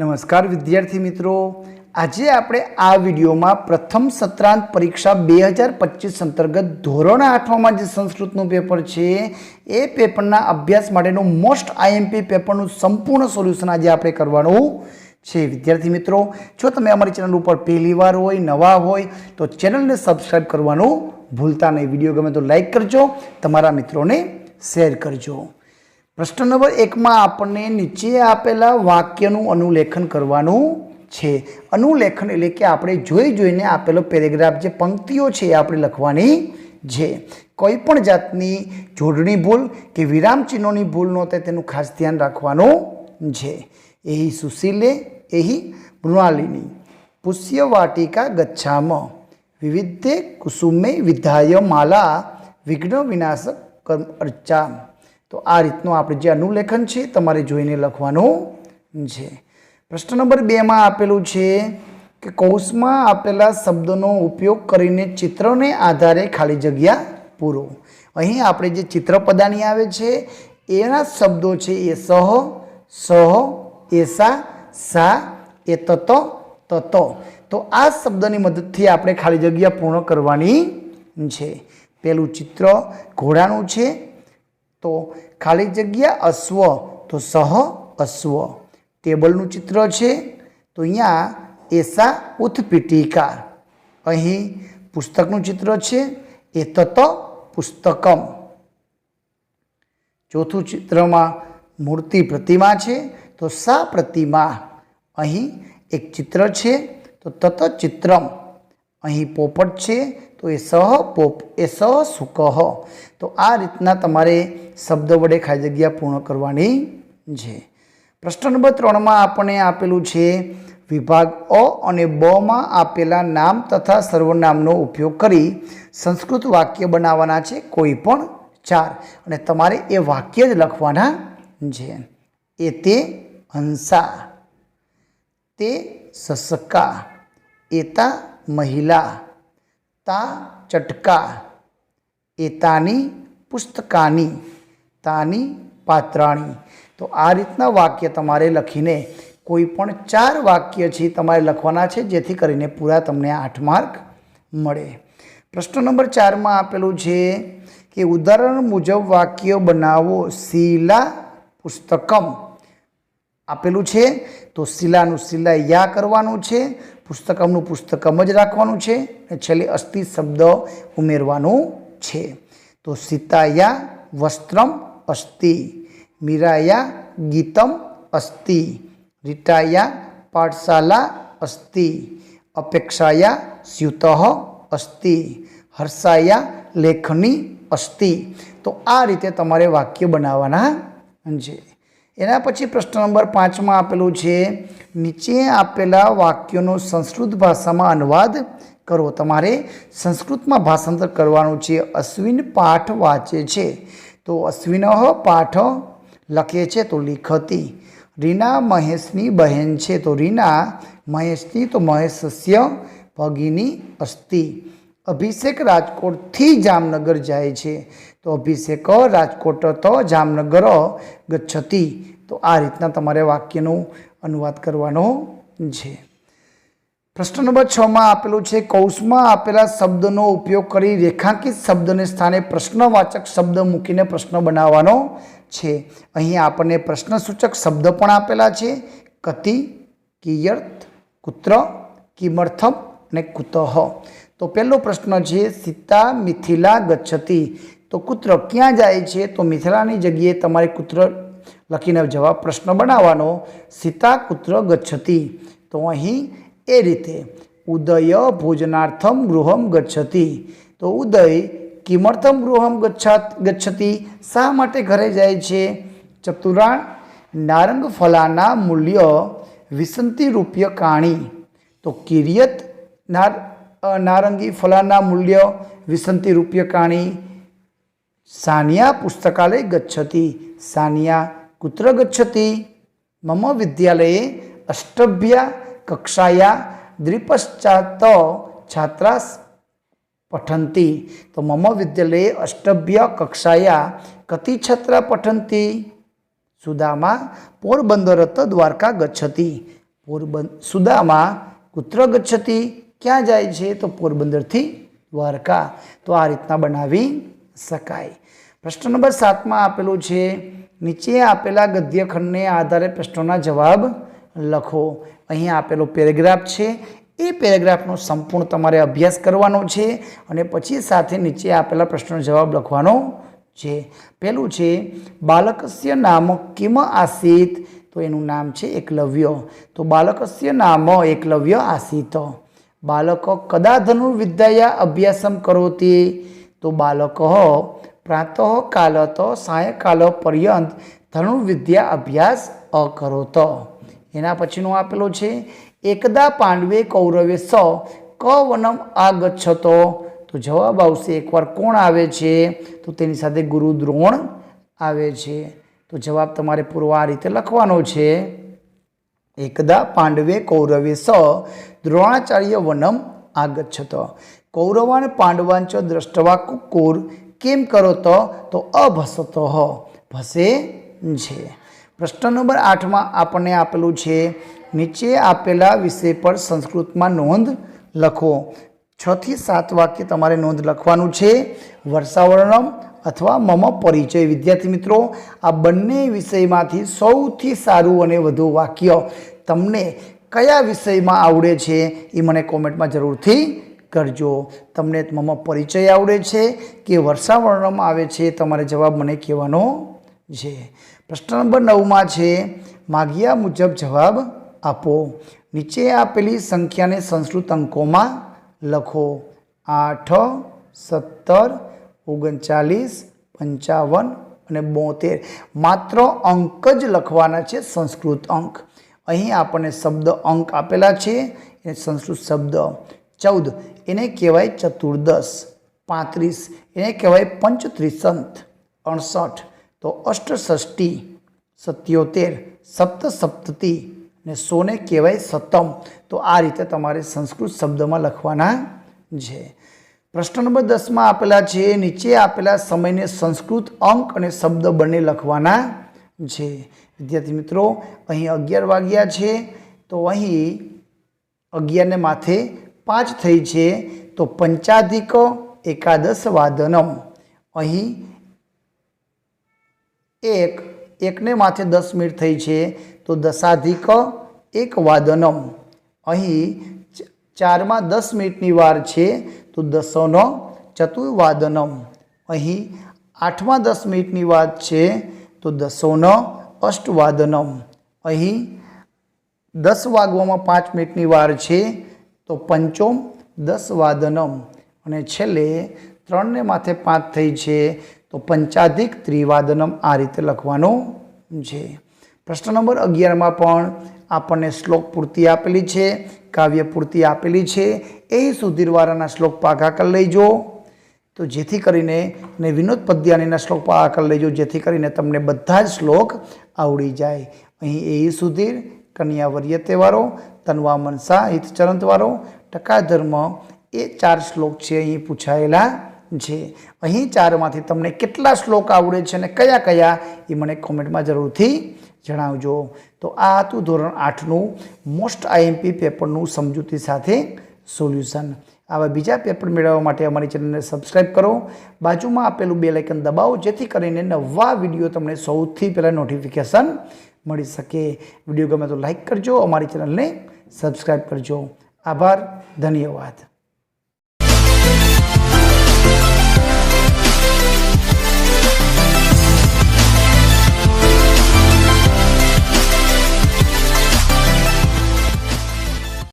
નમસ્કાર વિદ્યાર્થી મિત્રો. આજે આપણે આ વિડીયોમાં પ્રથમ સત્રાંત પરીક્ષા બે હજાર પચીસ અંતર્ગત ધોરણ આઠમાં જે સંસ્કૃતનું પેપર છે, એ પેપરના અભ્યાસ માટેનું મોસ્ટ આઈએમપી પેપરનું સંપૂર્ણ સોલ્યુશન આજે આપણે કરવાનું છે. વિદ્યાર્થી મિત્રો, જો તમે અમારી ચેનલ ઉપર પહેલી વાર હોય, નવા હોય, તો ચેનલને સબસ્ક્રાઈબ કરવાનું ભૂલતા નહીં. વીડિયો ગમે તો લાઇક કરજો, તમારા મિત્રોને શેર કરજો. પ્રશ્ન નંબર એકમાં આપણને નીચે આપેલા વાક્યનું અનુલેખન કરવાનું છે. અનુલેખન એટલે કે આપણે જોઈ જોઈને આપેલો પેરેગ્રાફ જે પંક્તિઓ છે એ આપણે લખવાની છે. કોઈ પણ જાતની જોડણી ભૂલ કે વિરામ ચિહ્નોની ભૂલ ન તેનું ખાસ ધ્યાન રાખવાનું છે. એહી સુશીલે, એહી મૃણાલિની. પુષ્ય વાટિકા ગચ્છામ. વિવિધે કુસુમે વિધાય માલા વિઘ્ન વિનાશક કર્મ અર્ચા તો આ રીતનું આપણે જે અનુલેખન છે, તમારે જોઈને લખવાનું છે. પ્રશ્ન નંબર બેમાં આપેલું છે કે કૌંસમાં આપેલા શબ્દોનો ઉપયોગ કરીને ચિત્રને આધારે ખાલી જગ્યા પૂરો. અહીં આપણે જે ચિત્ર પદાની આવે છે, એના શબ્દો છે એ સહ સહ એસા સા એ તત તત તો આ શબ્દની મદદથી આપણે ખાલી જગ્યા પૂર્ણ કરવાની છે. પેલું ચિત્ર ઘોડાનું છે તો ખાલી જગ્યા અશ્વ, તો સહ અશ્વ. ટેબલનું ચિત્ર છે, તો અહીંયા એસા ઉથપીટિકા અહીં પુસ્તકનું ચિત્ર છે, એ તત પુસ્તકમ. ચોથું ચિત્રમાં મૂર્તિ પ્રતિમા છે, તો સા પ્રતિમા. અહીં એક ચિત્ર છે, તો તત ચિત્રમ. અહીં પોપટ છે તો એ સહ પોપ, એ સહ સુકહ. તો આ રીતના તમારે શબ્દ વડે ખાલી જગ્યા પૂર્ણ કરવાની છે. પ્રશ્ન નંબર ત્રણમાં આપણને આપેલું છે, વિભાગ અ અને બમાં આપેલા નામ તથા સર્વનામનો ઉપયોગ કરી સંસ્કૃત વાક્ય બનાવવાના છે કોઈ પણ ચાર. અને તમારે એ વાક્ય જ લખવાના છે. એ તે હંસા, તે સસકા એતા મહિલા તા ચટકા. એતાની પુસ્તકાની, તાની પાત્રાણી. તો આ રીતના વાક્ય તમારે લખીને કોઈ પણ ચાર વાક્ય છે તમારે લખવાના છે, જેથી કરીને પૂરા તમને આઠ માર્ક મળે. પ્રશ્ન નંબર ચારમાં આપેલું છે કે ઉદાહરણ મુજબ વાક્ય બનાવો શીલા પુસ્તકમ. આપેલું છે. તો શિલાનું શિલા યા કરવાનું છે. પુસ્તકમનું પુસ્તકમ જ રાખવાનું છે. અને છેલ્લે અસ્થિ શબ્દ ઉમેરવાનું છે. તો સીતાયા વસ્ત્રમ અસ્થિ મીરાયા ગીતમ અસ્થિ રીટાયા પાઠશાલા અસ્થિ અપેક્ષાયા સ્યુત અસ્તિ, હર્ષાયા લેખની અસ્થિ તો આ રીતે તમારે વાક્ય બનાવવાના છે. એના પછી પ્રશ્ન નંબર પાંચમાં આપેલું છે, નીચે આપેલા વાક્યોનો સંસ્કૃત ભાષામાં અનુવાદ કરો. તમારે સંસ્કૃતમાં ભાષાંતર કરવાનું છે. અશ્વિન પાઠ વાંચે છે. તો અશ્વિન પાઠ લખે છે તો લિખતી. રીના મહેશની બહેન છે તો રીના. મહેશની તો મહેશસ્ય ભગીની અસ્તિ. અભિષેક રાજકોટથી જામનગર જાય છે. તો અભિષેક, રાજકોટ તો જામનગર ગચ્છતી. તો આ રીતના તમારે વાક્યનો અનુવાદ કરવાનો છે. પ્રશ્ન નંબર છમાં આપેલું છે, કૌંસમાં આપેલા શબ્દનો ઉપયોગ કરી રેખાંકિત શબ્દને સ્થાને પ્રશ્નવાચક શબ્દ મૂકીને પ્રશ્ન બનાવવાનો છે. અહીં આપણને પ્રશ્નસૂચક શબ્દ પણ આપેલા છે, કતિ, કિયર્થ, કુત્ર, કિમર્થમ અને કુતઃ. તો પહેલો પ્રશ્ન છે, સીતા, મિથિલા, ગચ્છતી. તો કુત્ર ક્યાં જાય છે તો મિથિલાની જગ્યાએ તમારે કુત્ર લખીને જવાબ પ્રશ્ન બનાવવાનો, સીતા કુત્ર ગચ્છતી. તો અહીં એ રીતે, ઉદય ભોજનાર્થમ ગૃહમ ગચ્છતી. તો ઉદય કિમર્થમ ગૃહમ ગચ્છાત, ગચ્છતી, શા માટે ઘરે જાય છે? ચતુરાણ, નારંગ ફલાના મૂલ્ય વિસંતી રૂપિય કાણી. તો કિરિયત નાર નારંગી ફલાના મૂલ્ય વિસંતી રૂપિય કાણી. સાનિયા પુસ્તકાલય ગચ્છતી. સાનિયા કુત્ર ગચ્છતી. મમ વિદ્યાલયે અષ્ટભ્યા કક્ષાયા દ્વિપશ્ચાત છાત્રાસ પઠંતી. તો મમ વિદ્યાલયે અષ્ટભ્ય કક્ષાયા કતિ છાત્રા પઠંતી. સુદામા પોરબંદરત દ્વારકા ગચ્છતી. પોરબંદ સુદામા કુત્ર ગચ્છતી. ક્યાં જાય છે? તો પોરબંદરથી દ્વારકા. તો આ રીતના બનાવી શકાય. પ્રશ્ન નંબર સાતમાં આપેલું છે, નીચે આપેલા ગદ્યખંડને આધારે પ્રશ્નોના જવાબ લખો. અહીં આપેલો પેરેગ્રાફ છે, એ પેરેગ્રાફનો સંપૂર્ણ તમારે અભ્યાસ કરવાનો છે અને પછી સાથે નીચે આપેલા પ્રશ્નનો જવાબ લખવાનો છે. પહેલું છે, બાલકસ્ય નામ કિમ આસિત? તો એનું નામ છે એકલવ્ય. તો બાલકસ્ય નામ એકલવ્ય આસિત. બાલક કદા ધનુર્વિદ્યાયા અભ્યાસમ કરોતી? તો બાલક પ્રાતઃ તો સાયકાલ પર્યંત ધનુર્વિદ્યા અભ્યાસ અકરોત. એના પછીનું આપેલું છે, એકદા પાંડવે કૌરવે સ ક વનમ આગચ્છતો. તો જવાબ આવશે, એકવાર કોણ આવે છે? તો તેની સાથે ગુરુ દ્રોણ આવે છે. તો જવાબ તમારે પૂર્વ આ રીતે લખવાનો છે, એકદા પાંડવે કૌરવે સ દ્રોણાચાર્ય વનમ આગચ્છત. કૌરવાન પાંડવાંચ દ્રષ્ટવા કુકુર કેમ કરો તો? તો અભસત ભસે છે. પ્રશ્ન નંબર આઠમાં આપણને આપેલું છે, નીચે આપેલા વિષય પર સંસ્કૃતમાં નોંધ લખો. છથી સાત વાક્ય તમારે નોંધ લખવાનું છે. વર્ષાવર્ણમ અથવા મમ પરિચય. વિદ્યાર્થી મિત્રો, આ બંને વિષયમાંથી સૌથી સારું અને વધુ વાક્ય તમને કયા વિષયમાં આવડે છે એ મને કોમેન્ટમાં જરૂરથી કરજો. તમને મમ પરિચય આવડે છે કે વર્ષાવર્ણમાં આવે છે, તમારે જવાબ મને કહેવાનો છે. પ્રશ્ન નંબર નવમાં છે, માગ્યા મુજબ જવાબ આપો. નીચે આપેલી સંખ્યાને સંસ્કૃત અંકોમાં લખો. આઠ, સત્તર, ઓગણચાલીસ, પંચાવન અને બોતેર. માત્ર અંક જ લખવાના છે સંસ્કૃત અંક. અહીં આપણને શબ્દ અંક આપેલા છે, એ સંસ્કૃત શબ્દ. ચૌદ એને કહેવાય ચતુર્દશ, પાંત્રીસ, એને કહેવાય પંચત્રીસંત અડસઠ, તો અષ્ટષષ્ટી, સત્યોતેર, સપ્તસપ્તતિ ને સોને કહેવાય સતમ. તો આ રીતે તમારે સંસ્કૃત શબ્દમાં લખવાના છે. પ્રશ્ન નંબર દસમાં આપેલા છે, નીચે આપેલા સમયને સંસ્કૃત અંક અને શબ્દ બંને લખવાના છે. વિદ્યાર્થી મિત્રો, અહીં અગિયાર વાગ્યા છે, તો અહીં અગિયારને માથે પાંચ થઈ છે, તો પંચાધિક એકાદશ વાદનમ. અહીં એક, એકને માથે દસ મિનિટ થઈ છે, તો દશાધિક એક વાદનમ. અહીં ચારમાં દસ મિનિટની વાર છે, તો દસોનો ચતુર્વાદનમ અહીં આઠમાં દસ મિનિટની વાત છે, તો દસોનો અષ્ટવાદનમ અહીં દસ વાગવામાં પાંચ મિનિટની વાર છે તો પંચોમ, દસ વાદનમ. અને છેલ્લે ત્રણને માથે પાંચ થઈ છે, તો પંચાધિક ત્રિવાદનમ આ રીતે લખવાનું છે. પ્રશ્ન નંબર અગિયારમાં પણ આપણને શ્લોક પૂર્તિ આપેલી છે, કાવ્ય પૂર્તિ આપેલી છે. એ સુધીરવાળાના શ્લોક પાકા કરી લઈજો તો જેથી કરીને અને વિનોદ પદ્યાનીના શ્લોક પાકા કરી લેજો, જેથી કરીને તમને બધા જ શ્લોક આવડી જાય. અહીં એ સુધીર, કન્યાવર્ય તહેવારો તનવા મનસા હિતચરંતવારો ટકા ધર્મ એ ચાર શ્લોક છે, અહીં પૂછાયેલા છે. અહીં ચારમાંથી તમને કેટલા શ્લોક આવડે છે અને કયા કયા એ મને કોમેન્ટમાં જરૂરથી જણાવજો. તો આ હતું ધોરણ આઠનું મોસ્ટ આઈએમપી પેપરનું સમજૂતી સાથે સોલ્યુશન. આવા બીજા પેપર મેળવવા માટે અમારી ચેનલને સબસ્ક્રાઈબ કરો. બાજુમાં આપેલું બે લાઇકન દબાવો, જેથી કરીને નવા વીડિયો તમને સૌથી પહેલાં નોટિફિકેશન મળી શકે. વીડિયો ગમે તો લાઇક કરજો અમારી ચેનલને સબસ્ક્રાઈબ કરજો. આભાર ધન્યવાદ.